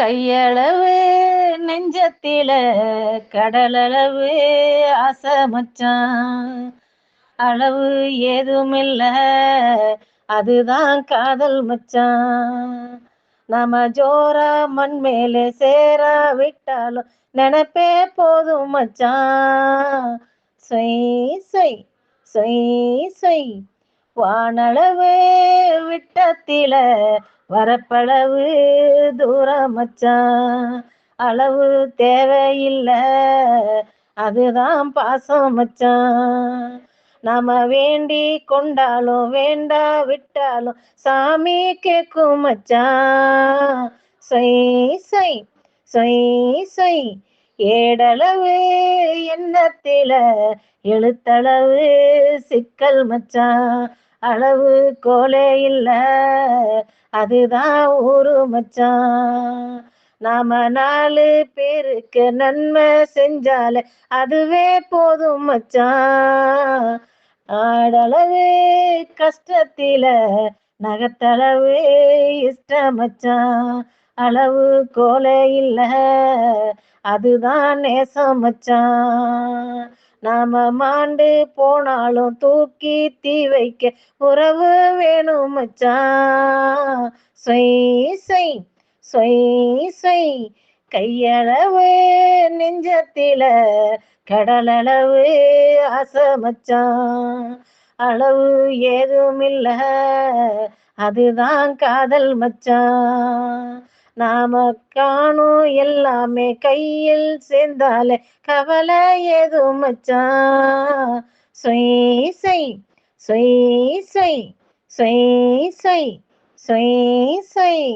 கையளவு நெஞ்சத்தில கடலளவு அசமச்சான் மச்சான். அளவு ஏதுமில்ல அதுதான் காதல் மச்சான். நம்ம ஜோரா மண் மேலே சேரா விட்டாலும் நினைப்பே போதும் மச்சான். சொய் சொய் சொய் சொய். வானளவு விட்டத்தில வரப்பளவு தூரம் மச்சான் அளவு தேவையில்லை அதுதான் பாசம் மச்சான் நாம வேண்டி கொண்டாலும் வேண்டா விட்டாலும் சாமி கேக்கும் மச்சான் சொய் சொய் சொய் சொய் ஏடளவு எண்ணத்தில எழுத்தளவு சிக்கல் மச்சான் அளவு கோலே இல்ல. அதுதான் ஊரு மச்சான். நாம நாலு பேருக்கு நன்மை செஞ்சாலே அதுவே போதும் மச்சான். ஆடளவு கஷ்டத்தில நகத்தளவு இஷ்டம் மச்சான். அளவு கோலே இல்ல. அதுதான் நேசம் மச்சான். நாம மாண்டு போனாலும் தூக்கி தீ வைக்க உறவு வேணும் மச்சான் சொய் சொய் சொய் சொய். கையளவு நெஞ்சத்தில கடலளவு ஆசை மச்சான் அளவு ஏதுமில்ல அதுதான் காதல் மச்சான் நாம காணும் எல்லாமே கையில் சேர்ந்தாலே கவலை ஏதும் மச்சான் சொய் சொய் சொய் சொய் சொய் சொய் சொய் சொய்.